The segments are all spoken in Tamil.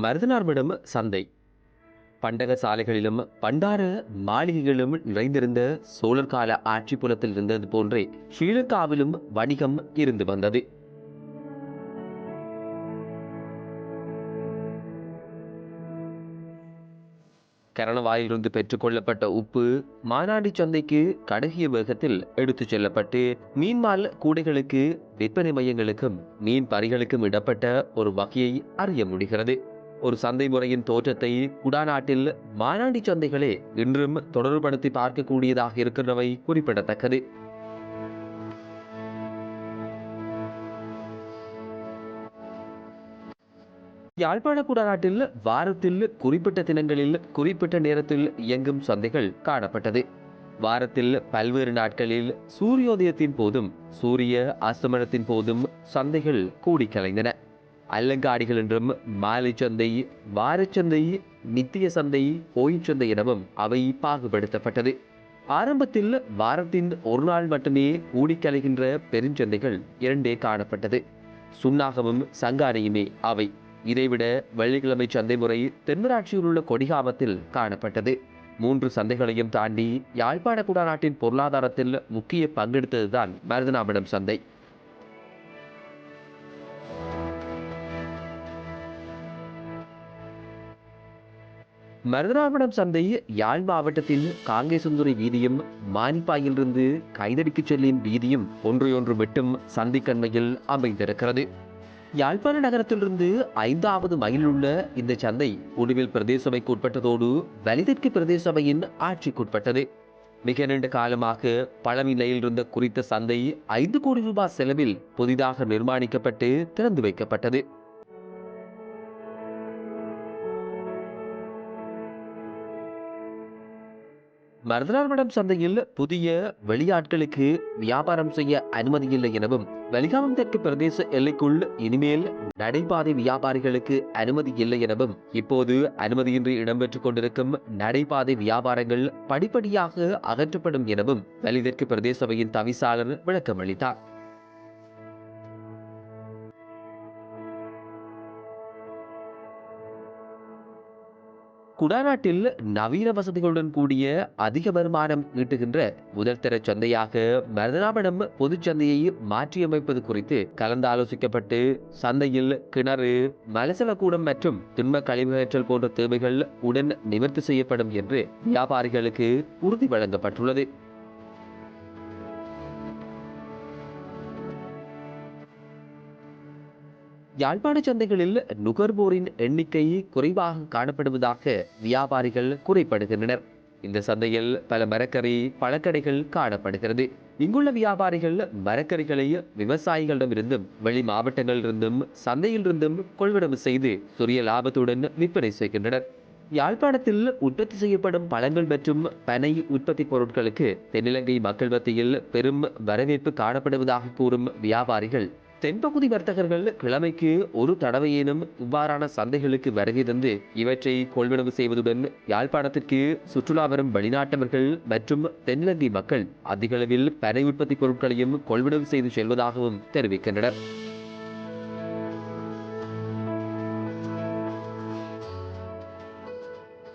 மருதனார்மிடம் சந்தை. பண்டக சாலைகளிலும் பண்டார மாளிகைகளிலும் நிறைந்திருந்த சோழர் கால ஆட்சி புலத்தில் இருந்தது போன்றே ஸ்ரீலங்காவிலும் வணிகம் இருந்து வந்தது. கரணவாயிலிருந்து பெற்றுக்கொள்ளப்பட்ட உப்பு மானாடி சந்தைக்கு கடுகிய வேகத்தில் எடுத்துச் செல்லப்பட்டு மீன்மால் கூடைகளுக்கு விற்பனை மையங்களுக்கும் மீன் பறிகளுக்கும் இடப்பட்ட ஒரு வகையை அறிய முடிகிறது. ஒரு சந்தை முறையின் தோற்றத்தை குடாநாட்டில் மாநாடி சந்தைகளே இன்றும் தொடர்படுத்தி பார்க்கக்கூடியதாக இருக்கின்றவை குறிப்பிடத்தக்கது. யாழ்ப்பாண குடாநாட்டில் வாரத்தில் குறிப்பிட்ட தினங்களில் குறிப்பிட்ட நேரத்தில் இயங்கும் சந்தைகள் காணப்பட்டது. வாரத்தில் பல்வேறு நாட்களில் சூரியோதயத்தின் போதும் சூரிய அஸ்தமனத்தின் போதும் சந்தைகள் கூடி கலைந்தன. அல்லங்காடிகள் என்றும் மாலை சந்தை வாரச்சந்தை நித்திய சந்தை கோயில் சந்தை எனவும் அவை பாகுபடுத்தப்பட்டது. ஆரம்பத்தில் வாரத்தின் ஒரு நாள் மட்டுமே கூடி பெருஞ்சந்தைகள் இரண்டே காணப்பட்டது. சுண்ணாகமும் சங்காரையுமே அவை. இதைவிட வெள்ளிக்கிழமை சந்தை முறை தென்மராட்சியில் உள்ள கொடிகாமத்தில் காணப்பட்டது. மூன்று சந்தைகளையும் தாண்டி யாழ்ப்பாண குடாநாட்டின் பொருளாதாரத்தில் முக்கிய பங்கெடுத்ததுதான் மருதநாபடம் சந்தை. மருதனாபடம் சந்தை யாழ் மாவட்டத்தின் காங்கேசுந்துறை வீதியும் மானிப்பாயிலிருந்து கைதடிக்குச் செல்லும் வீதியும் ஒன்றையொன்று வெட்டும் சந்திக்கண்மையில் அமைந்திருக்கிறது. யாழ்ப்பாண நகரத்திலிருந்து ஐந்தாவது மைலில் உள்ள இந்த சந்தை உடுவில் பிரதேசபைக்கு உட்பட்டதோடு வலிதெற்கு பிரதேசபையின் ஆட்சிக்குட்பட்டது மிக நீண்ட காலமாக பழமை இருந்த குறித்த சந்தை ஐந்து கோடி ரூபாய் செலவில் புதிதாக நிர்மாணிக்கப்பட்டு திறந்து வைக்கப்பட்டது. மருதனார்மடம் சந்தையில் புதிய வெளியாட்களுக்கு வியாபாரம் செய்ய அனுமதி இல்லை எனவும் வெளிகாமம் தெற்கு பிரதேச எல்லைக்குள் இனிமேல் நடைபாதை வியாபாரிகளுக்கு அனுமதி இல்லை எனவும் இப்போது அனுமதியின்றி இடம்பெற்றுக் கொண்டிருக்கும் நடைபாதை வியாபாரங்கள் படிப்படியாக அகற்றப்படும் எனவும் வெளிதெற்கு பிரதேச சபையின் தவிசாளர் விளக்கம் அளித்தார் குடாநாட்டில் நவீன வசதிகளுடன் கூடிய அதிக வருமானம் ஈட்டுகின்ற முதல்தர சந்தையாக மருதனாபடம் பொதுச் சந்தையை மாற்றியமைப்பது குறித்து கலந்தாலோசிக்கப்பட்டு சந்தையில் கிணறு மலசலக்கூடம் மற்றும் திண்ம கழிவுகற்றல் போன்ற தேவைகள் உடன் நிவர்த்தி செய்யப்படும் என்று வியாபாரிகளுக்கு உறுதி வழங்கப்பட்டுள்ளது. யாழ்ப்பாண சந்தைகளில் நுகர்வோரின் எண்ணிக்கை குறைவாக காணப்படுவதாக வியாபாரிகள் குறைப்படுகின்றனர். இந்த சந்தையில் பல மரக்கறி பழக்கடைகள் காணப்படுகிறது. இங்குள்ள வியாபாரிகள் மரக்கறிகளை விவசாயிகளிடமிருந்தும் வெளி மாவட்டங்களிலிருந்தும் சந்தையிலிருந்தும் கொள்வனவு செய்து சுரிய லாபத்துடன் விற்பனை செய்கின்றனர். யாழ்ப்பாணத்தில் உற்பத்தி செய்யப்படும் பழங்கள் மற்றும் பனை உற்பத்தி பொருட்களுக்கு தென்னிலங்கை மக்கள் மத்தியில் பெரும் வரவேற்பு காணப்படுவதாக கூறும் வியாபாரிகள் தென்பகுதி வர்த்தகர்கள் கிழமைக்கு ஒரு தடவையேனும் இவ்வாறான சந்தைகளுக்கு வருகை தந்து இவற்றை கொள்வனவு செய்வதுடன் யாழ்ப்பாணத்திற்கு சுற்றுலா வரும் வெளிநாட்டவர்கள் மற்றும் தென்னிலங்கை மக்கள் அதிக அளவில் பனை உற்பத்தி பொருட்களையும் கொள்வனவு செய்து செல்வதாகவும் தெரிவிக்கின்றனர்.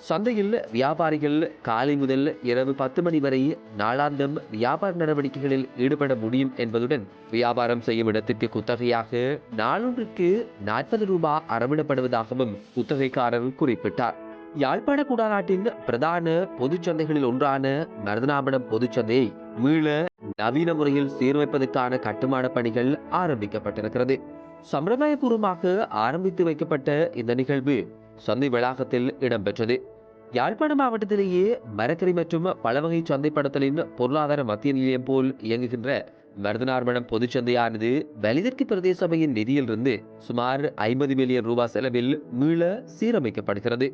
சந்தையில் வியாபாரிகள் காலை முதல் இரவு பத்து மணி வரை நாளாந்தம் வியாபார நடவடிக்கைகளில் ஈடுபட முடியும் என்பதுடன் வியாபாரம் செய்யும் இடத்திற்கு குத்தகையாக நாளொன்றுக்கு நாற்பது ரூபாய் அறவிடப்படுவதாகவும் குத்தகைக்காரர் குறிப்பிட்டார். யாழ்ப்பாண குடாநாட்டின் பிரதான பொதுச் சந்தைகளில் ஒன்றான மருதனாபடம் பொதுச்சந்தையை மீள நவீன முறையில் சீரமைப்பதற்கான கட்டுமான பணிகள் ஆரம்பிக்கப்பட்டிருக்கிறது. சம்பிரதாயபூர்வமாக ஆரம்பித்து வைக்கப்பட்ட இந்த நிகழ்வு சந்தை வளாகத்தில் இடம்பெற்றது. யாழ்ப்பாண மாவட்டத்திலேயே மரக்கறி மற்றும் பழவகை சந்தைப்படுத்தலின் பொருளாதார மத்திய நிலையம் போல் இயங்குகின்ற மருதனார்மணம் பொதுச்சந்தையானது வலிதற்கு பிரதேச சபையின் நிதியிலிருந்து சுமார் ஐம்பது மில்லியன் ரூபாய் செலவில் மீள சீரமைக்கப்படுகிறது.